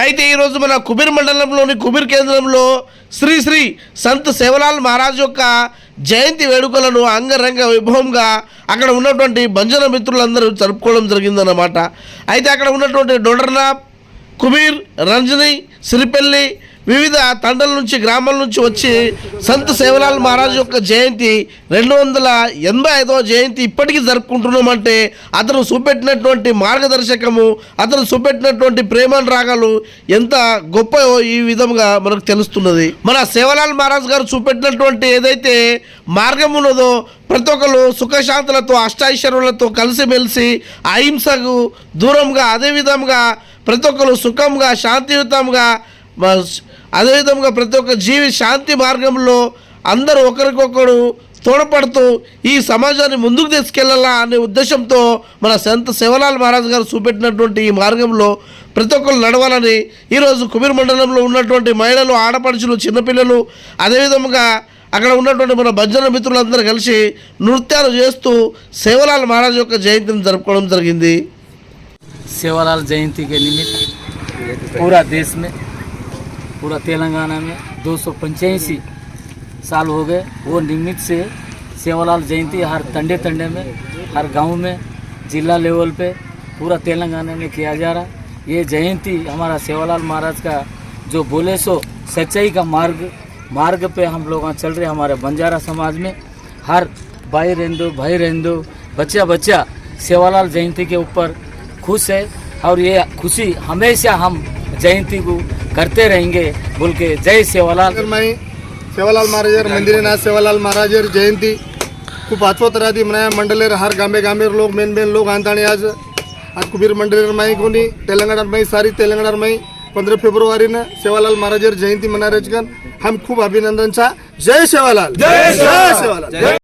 అయితే ఈరోజు మన కుబీర్ మండలంలోని కుబీర్ కేంద్రంలో శ్రీ శ్రీ సంత్ సేవలాల్ మహారాజ్ యొక్క జయంతి వేడుకలను అంగరంగ వైభవంగా అక్కడ ఉన్నటువంటి భంజన మిత్రులందరూ జరుపుకోవడం జరిగిందన్నమాట. అయితే అక్కడ ఉన్నటువంటి డొడర్నాప్ కుబీర్ రంజని సిరిపల్లి వివిధ తండల నుంచి గ్రామాల నుంచి వచ్చి సంత్ సేవలాల్ మహారాజ్ యొక్క జయంతి రెండు వందల ఎనభై ఐదవ జయంతి ఇప్పటికీ జరుపుకుంటున్నామంటే అతను చూపెట్టినటువంటి మార్గదర్శకము అతను చూపెట్టినటువంటి ప్రేమ రాగాలు ఎంత గొప్ప ఈ విధంగా మనకు తెలుస్తున్నది. మన సేవలాల్ మహారాజ్ గారు చూపెట్టినటువంటి ఏదైతే మార్గం ఉన్నదో ప్రతి ఒక్కరు సుఖశాంతులతో అష్టాైశ్వర్యులతో కలిసిమెలిసి అహింసకు దూరంగా అదే విధంగా ప్రతి ఒక్కరు సుఖంగా శాంతియుతంగా అదేవిధంగా ప్రతి ఒక్క జీవి శాంతి మార్గంలో అందరూ ఒకరికొకరు తోడపడుతూ ఈ సమాజాన్ని ముందుకు తీసుకెళ్ళాలా అనే ఉద్దేశంతో మన సంత శివలాల్ మహారాజ్ గారు చూపెట్టినటువంటి ఈ మార్గంలో ప్రతి ఒక్కరు నడవాలని ఈరోజు కుబీర్ మండలంలో ఉన్నటువంటి మహిళలు ఆడపడుచులు చిన్నపిల్లలు అదేవిధంగా అక్కడ ఉన్నటువంటి మన భజన మిత్రులందరూ కలిసి నృత్యాలు చేస్తూ శివలాల్ మహారాజ్ యొక్క జయంతిని జరుపుకోవడం జరిగింది. శివలాల్ జయంతికి పూరా దేశమే पूरा तेलंगाना में दो साल हो गए। वो निमित्त से सेवालाल जयंती हर तंडे तंडे में, हर गाँव में, जिला लेवल पे पूरा तेलंगाना में किया जा रहा। ये जयंती हमारा सेवालाल महाराज का जो बोले सो, सच्चाई का मार्ग मार्ग पे हम लोग चल रहे हमारे बंजारा समाज में। हर भाई रहंदो भाई रहंदो बच्चा बच्चा सेवालाल जयंती के ऊपर खुश है। और ये खुशी हमेशा हम जयंती को करते रहेंगे। बोल के जय सेवालाल। माई सेवालाल महाराजर मंदिर ना सेवालाल महाराजर जयंती। खूप आठवत मनाया मंडलेर हर गामे गामेर लोग मेन मेन लोग आणताणी आज. आज कुबीर मंडलेर माई कोणी तेलंगणात माई सारी तेलंगणात माई. पंधरा फेब्रुवारीनं सेवालाल महाराजर जयंती मनारजगन हम खूप अभिनंदन छा. जय सेवालाल. जय सेवालाल.